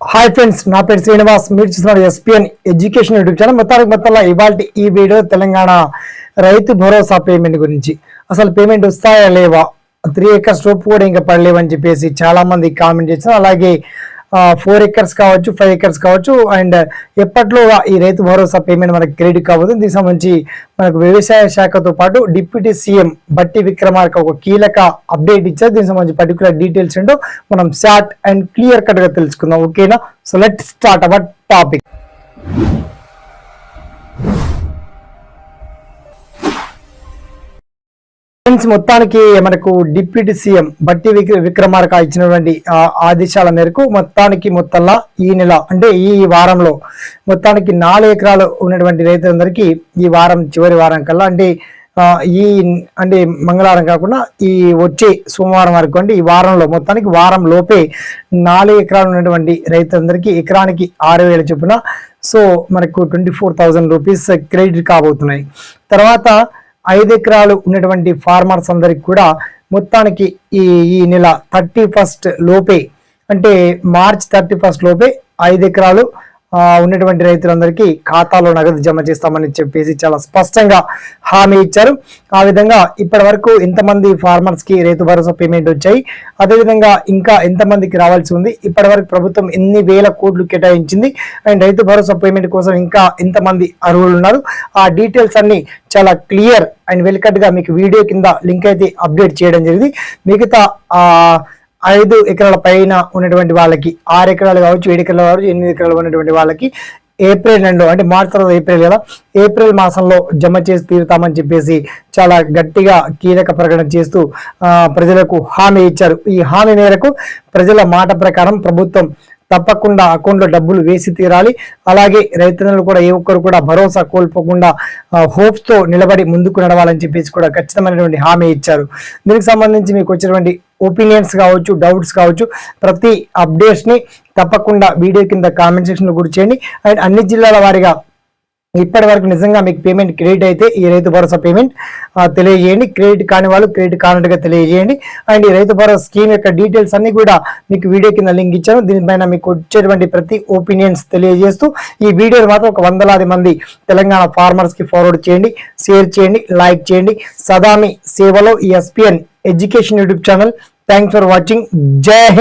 Hi friends నా పేరు శ్రీనివాస్. మీరు చూస్తున్నారు ఎస్పీఎన్ ఎడ్యుకేషన్ యూట్యూబ్ ఛానల్ మొత్తానికి మొత్తంలో ఇవాళ ఈ వీడియో తెలంగాణ రైతు భరోసా పేమెంట్ గురించి. అసలు పేమెంట్ వస్తాయా లేవా? త్రీ ఎకర్స్ లోపు కూడా ఇంకా పడలేవని చెప్పేసి చాలా మంది కామెంట్ చేశారు అలాగే ఫోర్ ఎకర్స్ కావచ్చు ఫైవ్ ఎకర్స్ కావచ్చు అండ్ ఎప్పట్లో ఈ రైతు భరోసా పేమెంట్ మనకి క్రెడిట్ కాబోతుంది దీనికి సంబంధించి మనకు వ్యవసాయ శాఖతో పాటు డిప్యూటీ సీఎం బట్టి విక్రమార్క ఒక కీలక అప్డేట్ ఇచ్చారు. దీనికి సంబంధించి పర్టికులర్ డీటెయిల్స్ ఏంటో మనం షార్ట్ అండ్ క్లియర్ కట్గా తెలుసుకుందాం. ఓకేనా so let start our topic friends మొత్తానికి మనకు డిప్యూటీ సీఎం బట్టి విక్ర- విక్రమార్క ఇచ్చినటువంటి ఆదేశాల మేరకు మొత్తానికి మొత్తంలో ఈ నెల అంటే ఈ వారంలో మొత్తానికి నాలుగు ఎకరాలు ఉన్నటువంటి రైతులందరికీ ఈ వారం చివరి వారం కల్లా అంటే ఈ అంటే మంగళవారం కాకుండా ఈ వచ్చే సోమవారం వరకు అంటే ఈ వారంలో మొత్తానికి వారం లోపే నాలుగు ఎకరాలు ఉన్నటువంటి రైతులందరికీ ఎకరానికి ఆరు వేల చొప్పున సో మనకు twenty four thousand rupees credit కాబోతున్నాయి. తర్వాత ఐదు ఎకరాలు ఉన్నటువంటి ఫార్మర్స్ అందరికి కూడా మొత్తానికి ఈ ఈ నెల థర్టీ ఫస్ట్ లోపే అంటే మార్చ్ థర్టీ ఫస్ట్ లోపే ఐదు ఎకరాలు ఉన్నటువంటి రైతులందరికీ ఖాతాలో నగదు జమ చేస్తామని చెప్పేసి చాలా స్పష్టంగా హామీ ఇచ్చారు. ఆ విధంగా ఇప్పటి వరకు ఎంతమంది ఫార్మర్స్కి రైతు భరోసా పేమెంట్ వచ్చాయి. అదేవిధంగా ఇంకా ఎంతమందికి రావాల్సి ఉంది? ఇప్పటి వరకు ప్రభుత్వం ఎన్ని వేల కోట్లు కేటాయించింది? అండ్ రైతు భరోసా పేమెంట్ కోసం ఇంకా ఎంతమంది అర్హులు ఉన్నారు. ఆ డీటెయిల్స్ అన్ని చాలా క్లియర్ అండ్ వెల్కట్గా మీకు వీడియో కింద లింక్ అయితే అప్డేట్ చేయడం జరిగింది. మిగతా ఆ ఐదు ఎకరాల పైన ఉన్నటువంటి వాళ్ళకి ఆరు ఎకరాలు కావచ్చు ఏడు ఎకరాలు కావచ్చు ఎనిమిది ఎకరాలు ఉన్నటువంటి వాళ్ళకి ఏప్రిల్ రెండు అంటే మార్చి తర్వాత ఏప్రిల్ కదా ఏప్రిల్ మాసంలో జమ చేసి తీరుతామని చెప్పేసి చాలా గట్టిగా కీలక ప్రకటన చేస్తూ ప్రజలకు హామీ ఇచ్చారు. ఈ హామీ మేరకు ప్రజల మాట ప్రకారం ప్రభుత్వం తప్పకుండా అకౌంట్లో డబ్బులు వేసి తీరాలి. అలాగే రైతన్నలు కూడా ఏ ఒక్కరు కూడా భరోసా కోల్పోకుండా హోప్స్తో నిలబడి ముందుకు నడవాలని చెప్పేసి కూడా ఖచ్చితమైనటువంటి హామీ ఇచ్చారు. దీనికి సంబంధించి మీకు వచ్చినటువంటి ఒపీనియన్స్ కావచ్చు డౌట్స్ కావచ్చు ప్రతి అప్డేట్స్ని తప్పకుండా వీడియో కింద కామెంట్ సెక్షన్లో కూడా చేయండి. అండ్ అన్ని జిల్లాల వారిగా ఇప్పటి వరకు నిజంగా మీకు పేమెంట్ క్రెడిట్ అయితే ఈ రైతు భరోసా పేమెంట్ తెలియజేయండి. క్రెడిట్ కాని వాళ్ళు క్రెడిట్ కానట్టుగా తెలియజేయండి. అండ్ ఈ రైతు భరోసా స్కీమ్ యొక్క డీటెయిల్స్ అన్ని కూడా మీకు వీడియో కింద లింక్ ఇచ్చాను. దీనిపైన మీకు వచ్చేటువంటి ప్రతి ఒపీనియన్స్ తెలియజేస్తూ ఈ వీడియోని మాత్రం ఒక వందలాది మంది తెలంగాణ ఫార్మర్స్కి ఫార్వర్డ్ చేయండి షేర్ చేయండి లైక్ చేయండి. సదామి సేవలో ఈ SPN education YouTube channel. Thanks for watching జై హింద్